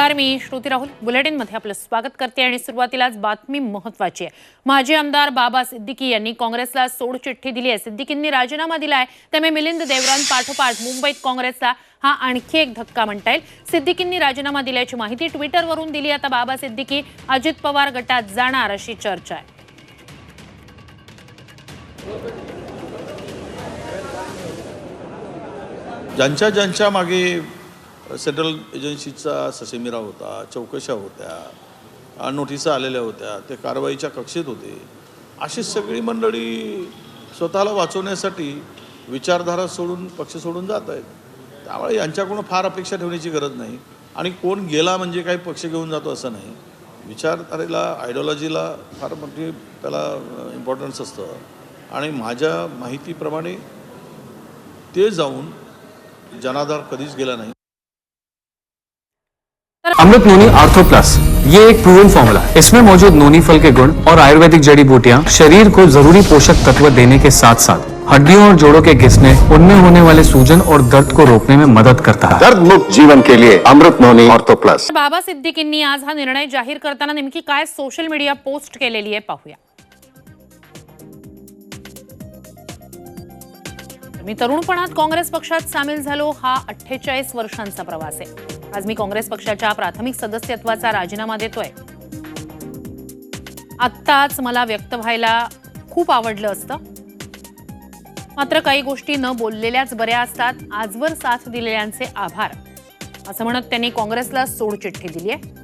नमस्कार मी श्रुती राहुल. बुलेटिनमध्ये आपलं स्वागत करते आणि सुरुवातीलाच बातमी महत्वाची आहे. माजी आमदार बाबा सिद्दीकी यांनी काँग्रेसला सोडचिठ्ठी दिली आहे. सिद्दीकींनी राजीनामा दिलाय. त्यामुळे मिलिंद देवरान पाठोपाठ मुंबईत काँग्रेसला हा आणखी एक धक्का म्हणता येईल. सिद्दीकींनी राजीनामा दिल्याची माहिती ट्विटरवरून दिली आता बाबा सिद्दीकी अजित पवार गटात जाणार अशी चर्चा आहे. ज्यांच्या ज्यांच्या मागे सेंट्रल एजन्सीचा ससेमिरा होता चौकशा होत्या नोटिसा आलेल्या होत्या ते कारवाईच्या कक्षेत होते. अशी सगळी मंडळी स्वतःला वाचवण्यासाठी विचारधारा सोडून पक्ष सोडून जात आहेत. त्यामुळे यांच्याकडून फार अपेक्षा ठेवण्याची गरज नाही. आणि कोण गेला म्हणजे काही पक्ष घेऊन जातो असं नाही. विचारधारेला आयडिओलॉजीला फार मोठी त्याला इम्पॉर्टन्स असतं. आणि माझ्या माहितीप्रमाणे ते जाऊन जनाधार कधीच गेला नाही. अमृत नोनी आर्थो प्लस ये एक प्रूवन फॉर्मूला है। इसमें मौजूद नोनी फल के गुण और आयुर्वेदिक जड़ी बूटियाँ शरीर को ज़रूरी पोषक तत्व देने के साथ साथ हड्डियों और जोड़ों के घिसने उनमें होने वाले सूजन और दर्द को रोकने में मदद करता है। दर्द मुक्त जीवन के लिए अमृत नोनी ऑर्थो प्लस बाबा सिद्दीकींनी आज हा निर्णय ज़ाहिर करताना नेमकी काय सोशल मीडिया पोस्ट के लिए पाहूया। मी तरुणपणात काँग्रेस पक्षात सामील झालो हा अठ्ठेचाळीस वर्षांचा प्रवास आहे. आज मी काँग्रेस पक्षाच्या प्राथमिक सदस्यत्वाचा राजीनामा देतोय. आत्ताच मला व्यक्त व्हायला खूप आवडलं असतं. मात्र काही गोष्टी न बोललेल्याच बऱ्या असतात आजवर साथ दिलेल्यांचे आभार. असं म्हणत त्यांनी काँग्रेसला सोडचिठ्ठी दिली आहे